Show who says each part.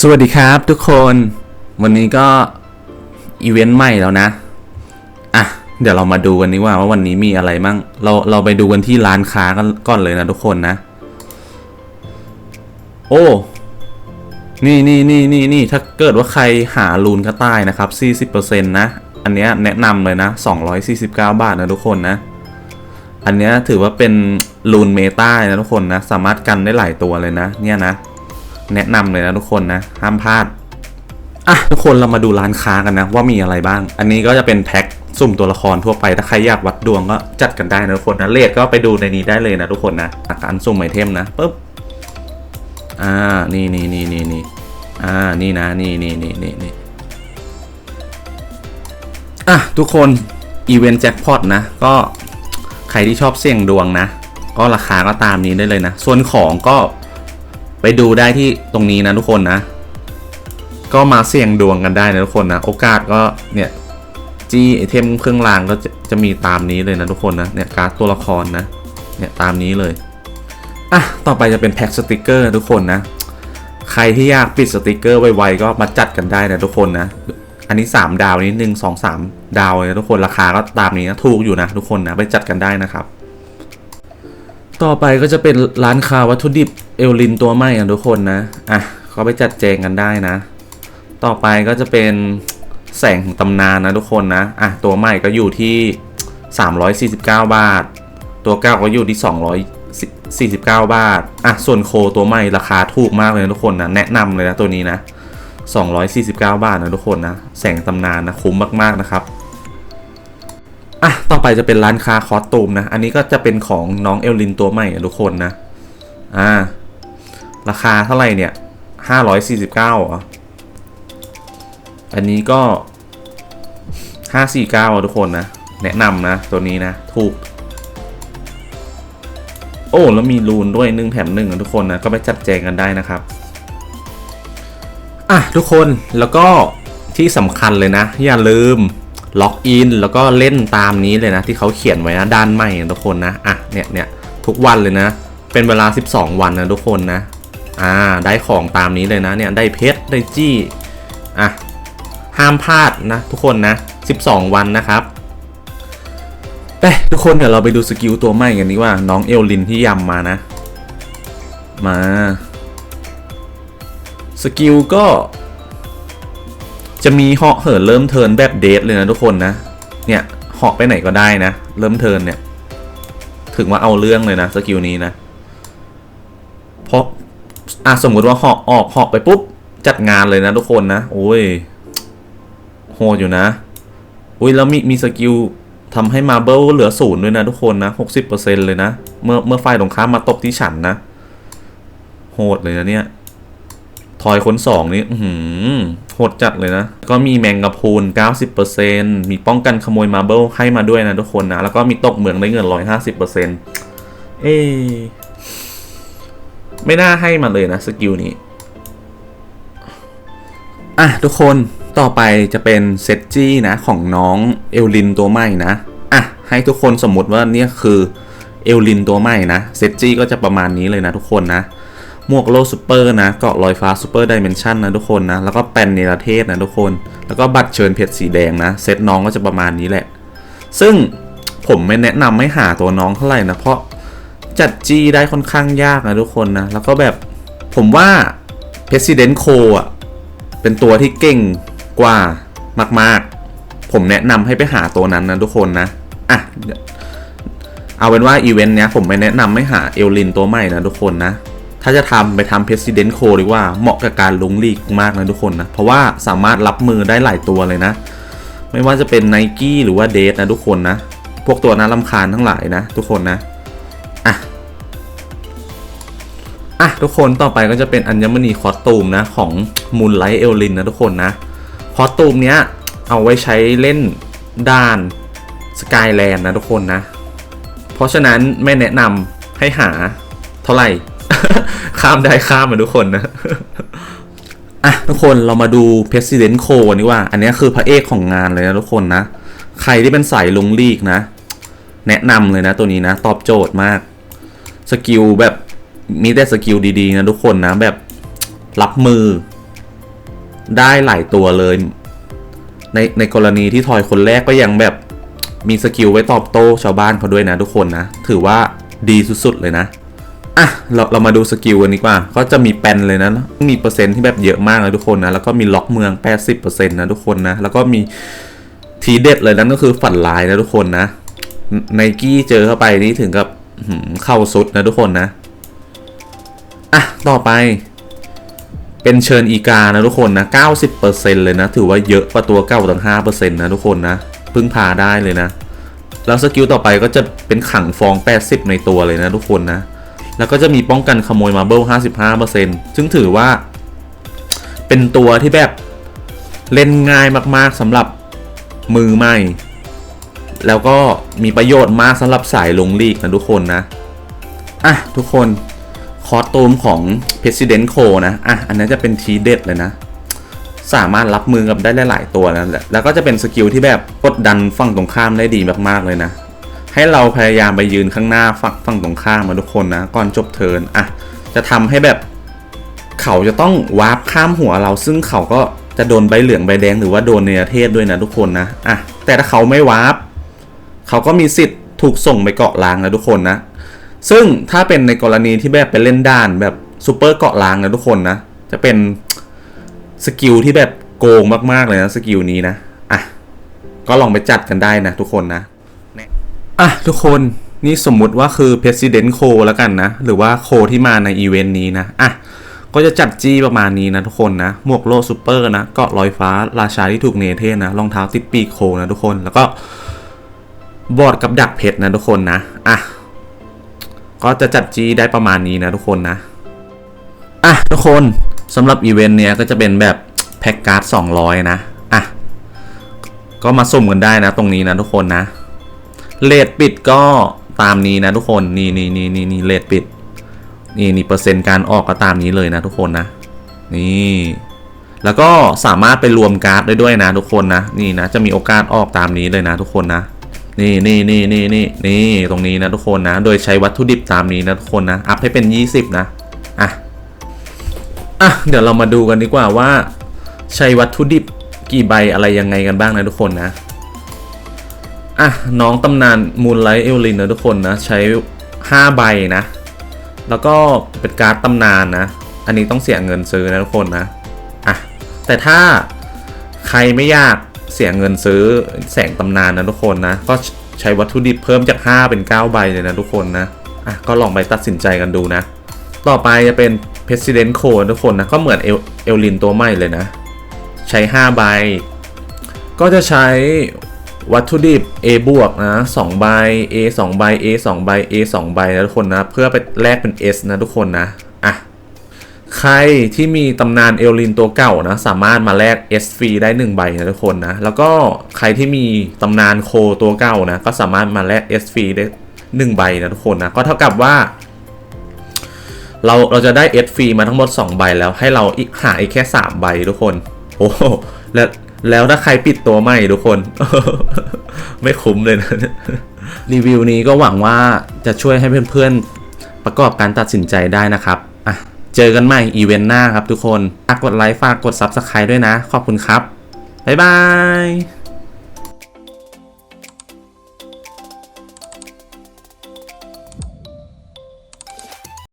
Speaker 1: สวัสดีครับทุกคนวันนี้ก็อีเวนต์ใหม่แล้วนะ อะ เดี๋ยวเรามาดูกันดีกว่าว่าวันนี้มีอะไรมั่งเราเราไปดูกันที่ร้านค้ากันก่อนเลยนะทุกคนนะ โอ้นี่นี่นี่นี่นี่ถ้าเกิดว่าใครหาลูนกระต่ายนะครับ 40%นะ อันเนี้ยแนะนำเลยนะ 249 บาทนะทุกคนนะ อันเนี้ยถือว่าเป็นลูนเมตานะทุกคนนะ สามารถกันได้หลายตัวเลยนะ เนี่ยนะ แนะนำเลยนะทุกคนนะ ห้ามพลาดอะทุกคนเรามาดูร้านค้ากันนะว่ามีอะไรบ้าง อันนี้ก็จะเป็นแพ็คสุ่มตัวละครทั่วไปถ้าใครอยากวัดดวงก็จัดกันได้นะทุกคนนะเลทก็ไปดูในนี้ได้เลยนะทุกคนนะอาการสุ่มไอเทมนะปุ๊บอ่านี่นี่นี่นี่นี่อ่านี่นะนี่นี่นี่นี่นี่อะทุกคนอีเวนต์แจ็คพอตนะก็ใครที่ชอบเสี่ยงดวงนะ ก็ราคาก็ตามนี้ได้เลยนะ ส่วนของก็ ไปดูได้ที่ตรงนี้นะทุกคนนะ ก็มาเสี่ยงดวงกันได้นะทุกคนนะ โอกาสก็เนี่ยจีไอเทมเครื่องรางก็จะจะมีตามนี้เลยนะทุกคนนะเนี่ยการ์ดตัวละครนะเนี่ยตามนี้เลยอะต่อไปจะเป็นแพ็คสติกเกอร์ทุกคนนะ ใครที่อยากปิดสติกเกอร์ไวๆก็มาจัดกันได้นะทุกคนนะอันนี้ 3 ดาวนี้หนึ่งสองสามดาวเลยนะทุกคนราคาก็ตามนี้นะถูกอยู่นะทุกคนนะไปจัดกันได้นะครับ ต่อไปก็จะเป็นร้านค้าวัตถุดิบเอลลินตัวใหม่อะทุกคนนะ อะก็ไปจัดแจงกันได้นะ ต่อไปก็จะเป็นแสงของตำนานนะทุกคนนะ อะตัวใหม่ก็อยู่ที่ 349 บาท ตัวเก้าก็อยู่ที่ 249 บาท อะส่วนโคตัวใหม่ราคาถูกมากเลยนะทุกคนนะ แนะนำเลยนะตัวนี้นะ 249 บาทนะทุกคนนะ แสงตำนานนะคุ้มมากๆนะครับ อะ ต่อไปจะเป็นร้านค้าคอสตูมนะ อันนี้ก็จะเป็นของน้องเอลลินตัวใหม่ทุกคนนะ อ่า ราคาเท่าไหร่เนี่ยห้าร้อยสี่สิบเก้าเหรออันนี้ก็ห้าสี่เก้าทุกคนนะ แนะนำนะ ตัวนี้นะ ถูก โอ้ แล้วมีรูนด้วยหนึ่งแถมหนึ่งอะทุกคนนะ ก็ไปจัดแจงกันได้นะครับ อะ ทุกคน แล้วก็ที่สำคัญเลยนะ อย่าลืม ล็อกอินแล้วก็เล่นตามนี้เลยนะที่เขาเขียนไว้นะด้านใหม่ทุกคนนะอะเนี่ยเนี่ยทุกวันเลยนะ เป็นเวลา 12 วันนะทุกคนนะอ่าได้ของตามนี้เลยนะเนี่ยได้เพชรได้จี้อะห้ามพลาดนะทุกคนนะ 12 วันนะครับไปทุกคนเดี๋ยวเราไปดูสกิลตัวใหม่กันดีกว่า น้องเอลลินที่ยำมานะ มา สกิลก็ จะมีเหาะเหินเริ่มเทินแบบเดทเลยนะทุกคนนะ เนี่ยเหาะไปไหนก็ได้นะ เริ่มเทินเนี่ย ถึงว่าเอาเรื่องเลยนะสกิลนี้นะ เพราะอะสมมติว่าเหาะออกเหาะไปปุ๊บจัดงานเลยนะทุกคนนะ โอ้ยโหดอยู่นะอุ้ยแล้วมีมีสกิลทำให้มาเบิลเหลือศูนย์ด้วยนะทุกคนนะหกสิบเปอร์เซ็นเลยนะ เมื่อเมื่อไฟตรงข้ามมาตกที่ฉันนะ โหดเลยนะเนี่ย ทอยคนสองนี่อื้อื โหดจัดเลยนะ ก็มีแมงกะพูน 90%มีป้องกันขโมยมาเบิลให้มาด้วยนะทุกคนนะ แล้วก็มีตกเหมืองได้เงิน 150%เอ๊ะไม่น่าให้มาเลยนะสกิลนี้ อะทุกคนต่อไปจะเป็นเซตจี้นะของน้องเอลลินตัวใหม่นะ อะให้ทุกคนสมมติว่าเนี่ยคือเอลลินตัวใหม่นะเซตจี้ก็จะประมาณนี้เลยนะทุกคนนะ มวกโลซูเปอร์นะ เกาะลอยฟ้าซูเปอร์ดิเมนชันนะทุกคนนะ แล้วก็แปนเนรเทศนะทุกคน แล้วก็บัตรเชิญเพชรสีแดงนะ เซตน้องก็จะประมาณนี้แหละ ซึ่งผมไม่แนะนำให้หาตัวน้องเท่าไหร่นะ เพราะจัดจีได้ค่อนข้างยากนะทุกคนนะ แล้วก็แบบผมว่า President c o อะ เป็นตัวที่เก่งกว่ามาก ๆ ผมแนะนำให้ไปหาตัวนั้นนะทุกคนนะ อะ เอาเป็นว่าอีเวนต์เนี้ยผมไม่แนะนำให้หาเอลลินตัวใหม่นะทุกคนนะ ถ้าจะทำไปทำ President c o ดีกว่าเหมาะกับการลงลีกมากนะทุกคนนะ เพราะว่าสามารถรับมือได้หลายตัวเลยนะ ไม่ว่าจะเป็น n i กี้หรือว่าเดทนะทุกคนนะ พวกตัวน่ารำคาญทั้งหลายนะ ทุกคนนะอะอะทุกคนต่อไปก็จะเป็นอัญมณีคอสตูมนะ ของมูลไลท์เอลลินนะทุกคนนะคอสตูมเนี้ยเอาไว้ใช้เล่นด้านสกายแลนด์นะทุกคนนะ เพราะฉะนั้นไม่แนะนำให้หาเท่าไหร่ ข้ามได้ข้ามมาทุกคนนะอะทุกคนเรามาดู President c o นี่ว่า อันนี้คือพระเอกของงานเลยนะทุกคนนะ ใครที่เป็นสายลงลีกนะ แนะนำเลยนะตัวนี้นะ ตอบโจทย์มาก สกิลแบบมีแต่สกิลดีๆนะทุกคนนะแบบรับมือ ได้หลายตัวเลย ในในกรณีที่ทอยคนแรกก็ยังแบบมีสกิลไว้ตอบโต้ชาวบ้านเขาด้วยนะทุกคนนะ ถือว่าดีสุดๆเลยนะ อะเราเรามาดูสกิลกันดีกว่า ก็จะมีแปนเลยนะ มีเปอร์เซ็นต์ที่แบบเยอะมากเลยทุกคนนะ แล้วก็มีล็อกเมือง 80%นะทุกคนนะ แล้วก็มีทีเด็ดเลยนั่นก็คือฝันลายนะทุกคนนะไนกี้เจอเข้าไปนี่ถึงกับเข้าสุดนะทุกคนนะ อะ ต่อไป เป็นเชิญอีกานะทุกคนนะ 90%เลยนะ ถือว่าเยอะกว่าตัวเก้าตั้ง5%นะทุกคนนะพึ่งพาได้เลยนะ แล้วสกิลต่อไปก็จะเป็นขังฟอง 80 ในตัวเลยนะทุกคนนะ แล้วก็จะมีป้องกันขโมยมาเบิล55%ซึ่งถือว่า เป็นตัวที่แบบเล่นง่ายมากๆสำหรับมือใหม่ แล้วก็มีประโยชน์มากสำหรับสายลงลีกนะทุกคนนะ อะ ทุกคนคอสตูมของ President c o นะอะอันนั้นจะเป็นทีเด็ดเลยนะ สามารถรับมือกับได้หลาย ๆ ตัวนะและแล้วก็จะเป็นสกิลที่แบบกดดันฝั่งตรงข้ามได้ดีมากๆเลยนะ ให้เราพยายามไปยืนข้างหน้าฝั่งฝั่งตรงข้ามมาทุกคนนะก่อนจบเทิร์นอะจะทำให้แบบเขาจะต้องวาร์ปข้ามหัวเรา ซึ่งเขาก็จะโดนใบเหลืองใบแดงหรือว่าโดนเนรเทศด้วยนะทุกคนนะอะแต่ถ้าเขาไม่วาร์ปเขาก็มีสิทธิ์ถูกส่งไปเกาะล้างนะทุกคนนะ ซึ่งถ้าเป็นในกรณีที่แบบไปเล่นด้านแบบซูเปอร์เกาะล้างนะทุกคนนะ จะเป็นสกิลที่แบบโกงมากๆเลยนะสกิลนี้นะอะก็ลองไปจัดกันได้นะทุกคนนะ อะทุกคนนี่สมมุติว่าคือ President c o แล้วกันนะ หรือว่าโคที่มาในอีเวนต์นี้นะอะก็จะจัดจี้ประมาณนี้นะทุกคนนะ หมวกโลซูเปอร์นะเกาะลอยฟ้า ราชาที่ถูกเนเธอร์นะรองเท้าติดปีกโคนะทุกคนแล้วก็บอร์ดกับดักเพชรนะทุกคนนะอะก็จะจัดจี้ได้ประมาณนี้นะทุกคนนะอะทุกคนสำหรับอีเวนต์เนี้ยก็จะเป็นแบบแพ็กการ์ด200 นะอะก็มาสุ่มกันได้นะตรงนี้นะทุกคนนะ เลทปิดก็ตามนี้นะทุกคนนี่นี่นี่นี่นี่เลทปิด นี่นี่เปอร์เซ็นต์การออกก็ตามนี้เลยนะทุกคนนะ นี่แล้วก็สามารถไปรวมการ์ดได้ด้วยนะทุกคนนะนี่นะจะมีโอกาสออกตามนี้เลยนะทุกคนนะ นี่นี่นี่นี่นี่นี่ตรงนี้นะทุกคนนะ โดยใช้วัตถุดิบตามนี้นะทุกคนนะอัพให้เป็น 20 นะอะอะเดี๋ยวเรามาดูกันดีกว่าว่า ใช้วัตถุดิบกี่ใบอะไรยังไงกันบ้างนะทุกคนนะ อะ น้องตำนานมูนไลท์เอลลินนะทุกคนนะ ใช้ 5 ใบนะ แล้วก็เป็นการ์ดตำนานนะ อันนี้ต้องเสียเงินซื้อนะทุกคนนะ อะ แต่ถ้าใครไม่อยากเสียเงินซื้อแสงตำนานนะทุกคนนะ ก็ใช้วัตถุดิบเพิ่มจาก 5 เป็น 9 ใบเลยนะทุกคนนะ อะ ก็ลองไปตัดสินใจกันดูนะ ต่อไปจะเป็น President c o ทุกคนนะ ก็เหมือนเอลเอลลินตัวใหม่เลยนะ ใช้ 5 ใบ ก็จะใช้ วัตถุดิบ A บวกนะ2ใบ A 2ใบ A 2ใบ A 2ใบนะทุกคนนะ เพื่อไปแลกเป็น S นะทุกคนนะ อะ ใครที่มีตำนานเอลลินตัวเก่านะ สามารถมาแลก S ฟรีได้ 1 ใบนะทุกคนนะ แล้วก็ใครที่มีตำนานโคตัวเก่านะ ก็สามารถมาแลก S ฟรีได้ 1 ใบนะทุกคนนะ ก็เท่ากับว่า เราเราจะได้ S ฟรีมาทั้งหมด 2 ใบแล้ว ให้เราอีกหาอีกแค่ 3 ใบทุกคน โอ้โหแล้ว แล้วถ้าใครปิดตัวใหม่ทุกคน ไม่คุ้มเลยนะ รีวิวนี้ก็หวังว่าจะช่วยให้เพื่อนๆ ประกอบการตัดสินใจได้นะครับอะเจอกันใหม่อีเวนต์หน้าครับทุกคนฝากกดไลค์ฝากกด Subscribe ด้วยนะ ขอบคุณครับ บ๊ายบาย